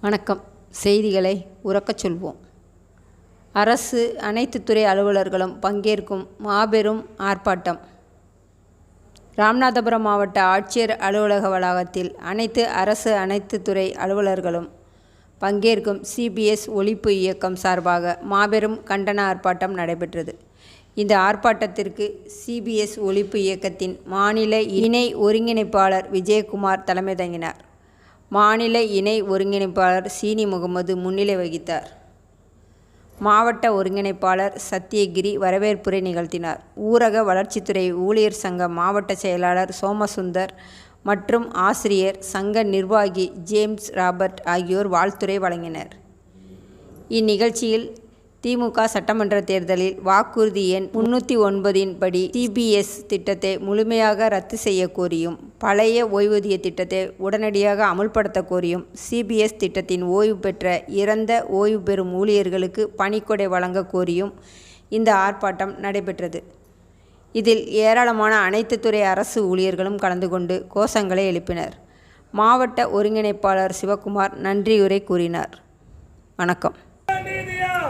வணக்கம். செய்திகளை உறக்கச் சொல்வோம். அரசு அனைத்து துறை அலுவலர்களும் பங்கேற்கும் மாபெரும் ஆர்ப்பாட்டம். ராமநாதபுரம் மாவட்ட ஆட்சியர் அலுவலக வளாகத்தில் அனைத்து அரசு அனைத்து துறை அலுவலர்களும் பங்கேற்கும் சிபிஎஸ் ஒழிப்பு இயக்கம் சார்பாக மாபெரும் கண்டன ஆர்ப்பாட்டம் நடைபெற்றது. இந்த ஆர்ப்பாட்டத்திற்கு சிபிஎஸ் ஒழிப்பு இயக்கத்தின் மாநில இணை ஒருங்கிணைப்பாளர் விஜயகுமார் தலைமை தங்கினார் மாநில இணை ஒருங்கிணைப்பாளர் சீனி முகமது முன்னிலை வகித்தார். மாவட்ட ஒருங்கிணைப்பாளர் சத்தியகிரி வரவேற்புரை நிகழ்த்தினார். ஊரக வளர்ச்சித்துறை ஊழியர் சங்க மாவட்ட செயலாளர் சோமசுந்தர் மற்றும் ஆசிரியர் சங்க நிர்வாகி ஜேம்ஸ் ராபர்ட் ஆகியோர் வாழ்த்துரை வழங்கினர். இந்நிகழ்ச்சியில் திமுக சட்டமன்ற தேர்தலில் வாக்குறுதி எண் முன்னூற்றி ஒன்பதின் படி சிபிஎஸ் திட்டத்தை முழுமையாக ரத்து செய்ய கோரியும் பழைய ஓய்வூதிய திட்டத்தை உடனடியாக அமுல்படுத்த கோரியும் சிபிஎஸ் திட்டத்தின் ஓய்வு பெற்ற இறந்த ஓய்வு பெறும் ஊழியர்களுக்கு பணிக்கொடை வழங்க கோரியும் இந்த ஆர்ப்பாட்டம் நடைபெற்றது. இதில் ஏராளமான அனைத்து துறை அரசு ஊழியர்களும் கலந்து கொண்டு கோஷங்களை எழுப்பினர். மாவட்ட ஒருங்கிணைப்பாளர் சிவகுமார் நன்றியுரை கூறினார். வணக்கம்.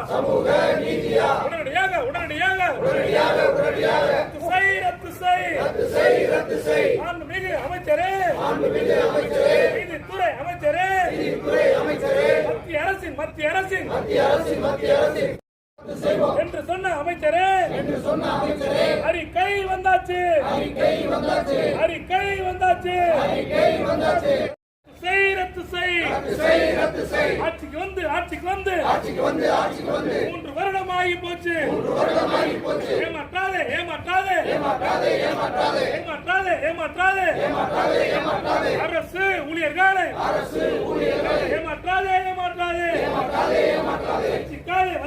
சமூக நீதியா உடனடியாக உடனடியாக உடனடியாக உடனடியாக ரத்து செய் ரத்து செய் ரத்து செய் ரத்து செய் மாண்புமிகு அமைச்சரே மாண்புமிகு அமைச்சரே நீதித்துறை அமைச்சரே நீதித்துறை அமைச்சரே மத்திய அரசின் மத்திய அரசின் மத்திய அரசின் மத்திய அரசின் என்று சொன்ன அமைச்சரே என்று சொன்ன அமைச்சரே அறிக்கை வந்தாச்சு அறிக்கை வந்தாச்சு அறிக்கை வந்தாச்சு அறிக்கை வந்தாச்சு செய் ரத்து செய் ரத்து செய் ஆட்சிக்கு வந்து ஆட்சிக்கு வந்து. ஆட்சிக்கு வந்து ஆட்சிக்கு வந்து. மூன்று வருடமாகி போச்சு. மூன்று வருடமாகி போச்சு. ஏமாற்றாதே ஏமாற்றாதே. ஏமாற்றாதே ஏமாற்றாதே. ஏமாற்றாதே ஏமாற்றாதே. ஏமாற்றாதே ஏமாற்றாதே. அரசு ஊழியர்களை. அரசு ஊழியர்களை. ஏமாற்றாதே ஏமாற்றாதே. ஏமாற்றாதே ஏமாற்றாதே.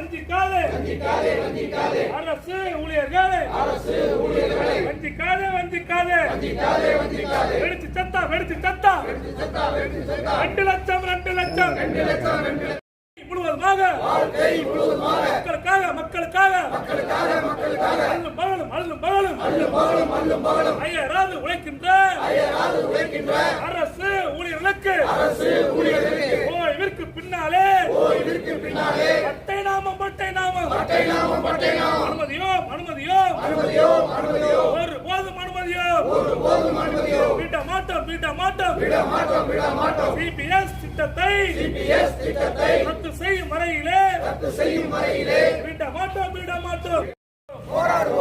வஞ்சிக்காதே. வஞ்சிக்காதே வஞ்சிக்காதே. அரசு ஊழியர்களை. அரசு ஊழியர்களை. வஞ்சிக்காதே வஞ்சிக்காதே. வஞ்சிக்காதே வஞ்சிக்காதே. வெடிச்சு சத்தா வெடிச்சு சத்தா. வெடிச்சு சத்தா வெடிச்சு சத்தா. ரெண்டு லட்சம் ரெண்டு லட்சம். ரெண்டு லட்சம் ரெண்டு முழுவதுமாக. வாழ்க்கை முழுவதுமாக. மக்களுக்காக மக்களுக்காக. மக்களுக்காக மக்களுக்காக. அல்லும் பகலும் அல்லும் பகலும். அல்லும் பகலும் அல்லும் பகலும். ஐயராது உழைக்கின்ற ஐயராது உழைக்கின்ற அரசு ஊழியர்களுக்கு. அரசு ஊழியர்களுக்கு. ஓய்விற்கு பின்னாலே. ஓய்விற்கு பின்னாலே. பட்டை நாமம் பட்டை நாமம். பட்டை நாமம் பட்டை நாமம். அனுமதியோ அனுமதியோ. அனுமதியோ அனுமதியோ. ஒரு போதும் அனுமதியோ. ஒரு போதும் அனுமதியோ. விட மாட்டோம் விட மாட்டோம் விட மாட்டோம் விட மாட்டோம் சிபிஎஸ் திட்டத்தை சிபிஎஸ் திட்டத்தை ரத்து செய்யும் வரையிலே ரத்து செய்யும் வரையிலே விட மாட்டோம் விட மாட்டோம் போராடுவோம்.